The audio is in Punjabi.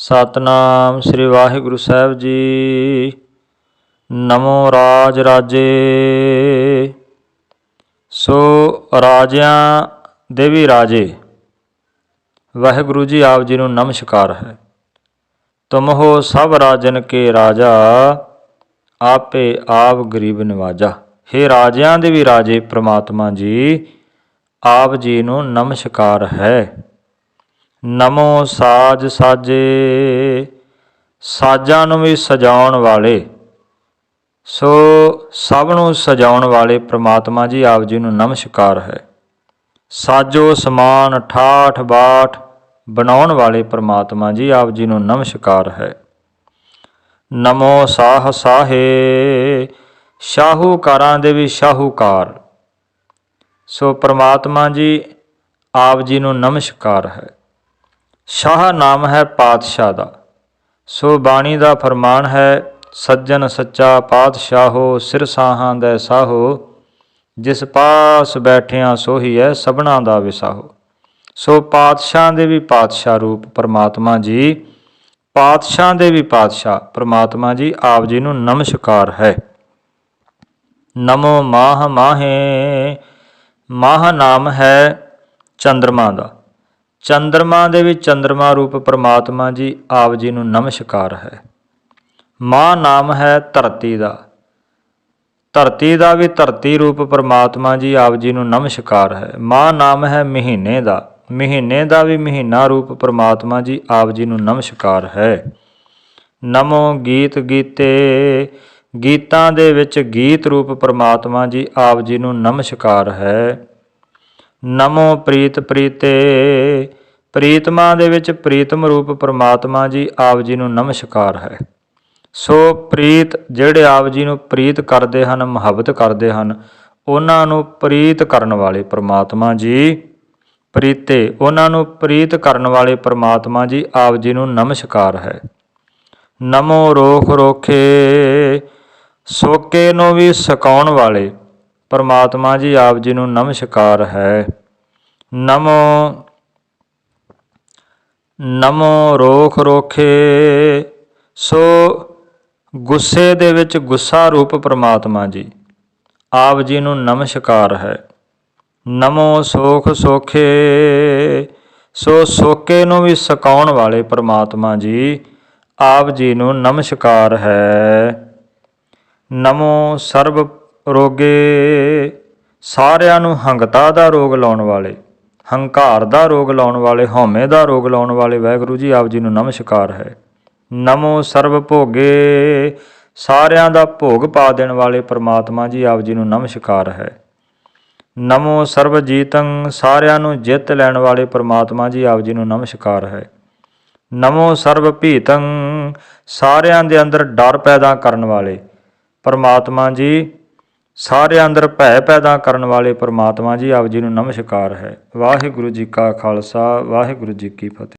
ਸਤਨਾਮ ਸ੍ਰੀ ਵਾਹਿਗੁਰੂ ਸਾਹਿਬ ਜੀ। ਨਮੋ ਰਾਜ ਰਾਜੇ। ਸੋ ਰਾਜਿਆਂ ਦੇ ਵੀ ਰਾਜੇ। ਵਾਹਿਗੁਰੂ ਜੀ ਆਪ ਜੀ ਨੂੰ ਨਮਸਕਾਰ ਹੈ। ਤੁਮ ਹੋ ਸਭ ਰਾਜਨ ਕੇ ਰਾਜਾ, ਆਪੇ ਆਪ ਗਰੀਬ ਨਿਵਾਜਾ। हे ਰਾਜਿਆਂ ਦੇ ਵੀ ਰਾਜੇ, ਪ੍ਰਮਾਤਮਾ ਜੀ, ਆਪ ਜੀ ਨੂੰ ਨਮਸਕਾਰ ਹੈ। ਨਮੋ ਸਾਜ ਸਾਜੇ, ਸਾਜਾਂ ਨੂੰ ਵੀ ਸਜਾਉਣ ਵਾਲੇ। ਸੋ ਸਭ ਨੂੰ ਸਜਾਉਣ ਵਾਲੇ ਪ੍ਰਮਾਤਮਾ ਜੀ, ਆਪ ਜੀ ਨੂੰ ਨਮਸਕਾਰ ਹੈ। ਸਾਜੋ ਸਮਾਨ ਠਾਠ ਬਾਠ ਬਣਾਉਣ ਵਾਲੇ ਪ੍ਰਮਾਤਮਾ ਜੀ, ਆਪ ਜੀ ਨੂੰ ਨਮਸਕਾਰ ਹੈ। ਨਮੋ ਸਾਹ ਸਾਹੇ, ਸ਼ਾਹੂਕਾਰਾਂ ਦੇ ਵੀ ਸ਼ਾਹੂਕਾਰ। ਸੋ ਪ੍ਰਮਾਤਮਾ ਜੀ, ਆਪ ਜੀ ਨੂੰ ਨਮਸਕਾਰ ਹੈ। ਸ਼ਾਹ ਨਾਮ ਹੈ ਪਾਤਸ਼ਾਹ ਦਾ। ਸੋ ਬਾਣੀ ਦਾ ਫਰਮਾਨ ਹੈ, ਸੱਜਣ ਸੱਚਾ ਪਾਤਸ਼ਾਹੋ, ਸਿਰ ਸਾਹਾਂ ਦੇ ਸਾਹੋ। ਜਿਸ ਪਾਸ ਬੈਠਿਆਂ ਸੋਹੀ ਹੈ ਸਭਨਾ ਦਾ ਵਿਸਾਹੋ। ਸੋ ਪਾਤਸ਼ਾਹ ਦੇ ਵੀ ਪਾਤਸ਼ਾਹ ਰੂਪ ਪਰਮਾਤਮਾ ਜੀ, ਪਾਤਸ਼ਾਹ ਦੇ ਵੀ ਪਾਤਸ਼ਾਹ ਪਰਮਾਤਮਾ ਜੀ, ਆਪ ਜੀ ਨੂੰ ਨਮਸਕਾਰ ਹੈ। ਨਮੋ ਮਾਹ ਮਾਹੇ, ਮਾਹ ਨਾਮ ਹੈ ਚੰਦਰਮਾ ਦਾ। ਚੰਦਰਮਾ ਦੇ ਵੀ ਚੰਦਰਮਾ ਰੂਪ ਪਰਮਾਤਮਾ ਜੀ, ਆਪ ਜੀ ਨੂੰ ਨਮਸਕਾਰ ਹੈ। ਮਾਂ ਨਾਮ ਹੈ ਧਰਤੀ ਦਾ। ਧਰਤੀ ਦਾ ਵੀ ਧਰਤੀ ਰੂਪ ਪਰਮਾਤਮਾ ਜੀ, ਆਪ ਜੀ ਨੂੰ ਨਮਸਕਾਰ ਹੈ। ਮਾਂ ਨਾਮ ਹੈ ਮਹੀਨੇ ਦਾ। ਮਹੀਨੇ ਦਾ ਵੀ ਮਹੀਨਾ ਰੂਪ ਪਰਮਾਤਮਾ ਜੀ, ਆਪ ਜੀ ਨੂੰ ਨਮਸਕਾਰ ਹੈ। ਨਮੋ ਗੀਤ ਗੀਤੇ, ਗੀਤਾਂ ਦੇ ਵਿੱਚ ਗੀਤ ਰੂਪ ਪਰਮਾਤਮਾ ਜੀ, ਆਪ ਜੀ ਨੂੰ ਨਮਸਕਾਰ ਹੈ। ਨਮੋ ਪ੍ਰੀਤ ਪ੍ਰੀਤੇ ਪ੍ਰੀਤਮਾ ਦੇ ਵਿੱਚ ਪ੍ਰੀਤਮ ਰੂਪ ਪ੍ਰਮਾਤਮਾ ਜੀ ਆਪ ਜੀ ਨੂੰ ਨਮਸਕਾਰ ਹੈ। ਸੋ ਪ੍ਰੀਤ ਜਿਹੜੇ ਆਪ ਜੀ ਨੂੰ ਪ੍ਰੀਤ ਕਰਦੇ ਹਨ, ਮੁਹੱਬਤ ਕਰਦੇ ਹਨ, ਉਹਨਾਂ ਨੂੰ ਪ੍ਰੀਤ ਕਰਨ ਵਾਲੇ ਪ੍ਰਮਾਤਮਾ ਜੀ, ਪ੍ਰੀਤੇ, ਉਹਨਾਂ ਨੂੰ ਪ੍ਰੀਤ ਕਰਨ ਵਾਲੇ ਪ੍ਰਮਾਤਮਾ ਜੀ ਆਪ ਜੀ ਨੂੰ ਨਮਸਕਾਰ ਹੈ। ਨਮੋ ਰੋਖ ਰੋਖੇ, ਸੋਕੇ ਨੂੰ ਵੀ ਸਕਾਉਣ ਵਾਲੇ ਪਰਮਾਤਮਾ ਜੀ ਆਪ ਜੀ ਨੂੰ ਨਮਸਕਾਰ ਹੈ। ਨਮੋ ਨਮੋ ਰੋਖ ਰੋਖੇ, ਸੋ ਗੁੱਸੇ ਦੇ ਵਿੱਚ ਗੁੱਸਾ ਰੂਪ ਪ੍ਰਮਾਤਮਾ ਜੀ, ਆਪ ਜੀ ਨੂੰ ਨਮਸਕਾਰ ਹੈ। ਨਮੋ ਸੋਖ ਸੋਖੇ, ਸੋ ਸੋਕੇ ਨੂੰ ਵੀ ਸਕਾਉਣ ਵਾਲੇ ਪ੍ਰਮਾਤਮਾ ਜੀ, ਆਪ ਜੀ ਨੂੰ ਨਮਸਕਾਰ ਹੈ। ਨਮੋ ਸਰਬ ਰੋਗੇ, ਸਾਰਿਆਂ ਨੂੰ ਹੰਗਤਾ ਦਾ ਰੋਗ ਲਾਉਣ ਵਾਲੇ ਹੰਕਾਰ ਦਾ ਰੋਗ ਲਾਉਣ ਵਾਲੇ, ਹਉਮੈ ਦਾ ਰੋਗ ਲਾਉਣ ਵਾਲੇ ਵਾਹਿਗੁਰੂ ਜੀ ਆਪ ਜੀ ਨੂੰ ਨਮਸਕਾਰ ਹੈ। ਨਮੋ ਸਰਬ ਭੋਗੇ, ਸਾਰਿਆਂ ਦਾ ਭੋਗ ਪਾ ਦੇਣ ਵਾਲੇ ਪ੍ਰਮਾਤਮਾ ਜੀ ਆਪ ਜੀ ਨੂੰ ਨਮਸਕਾਰ ਹੈ। ਨਮੋ ਸਰਬ ਜੀਤੰ, ਸਾਰਿਆਂ ਨੂੰ ਜਿੱਤ ਲੈਣ ਵਾਲੇ ਪ੍ਰਮਾਤਮਾ ਜੀ ਆਪ ਜੀ ਨੂੰ ਨਮਸਕਾਰ ਹੈ। ਨਮੋ ਸਰਬ ਭੀਤੰ, ਸਾਰਿਆਂ ਦੇ ਅੰਦਰ ਡਰ ਪੈਦਾ ਕਰਨ ਵਾਲੇ ਪਰਮਾਤਮਾ ਜੀ ਸਾਰਿਆਂ ਅੰਦਰ ਭੈ ਪੈਦਾ ਕਰਨ ਵਾਲੇ ਪਰਮਾਤਮਾ ਜੀ ਆਪ ਜੀ ਨੂੰ ਨਮਸਕਾਰ ਹੈ। ਵਾਹਿਗੁਰੂ ਜੀ ਕਾ ਖਾਲਸਾ, ਵਾਹਿਗੁਰੂ ਜੀ ਕੀ ਫਤਿਹ।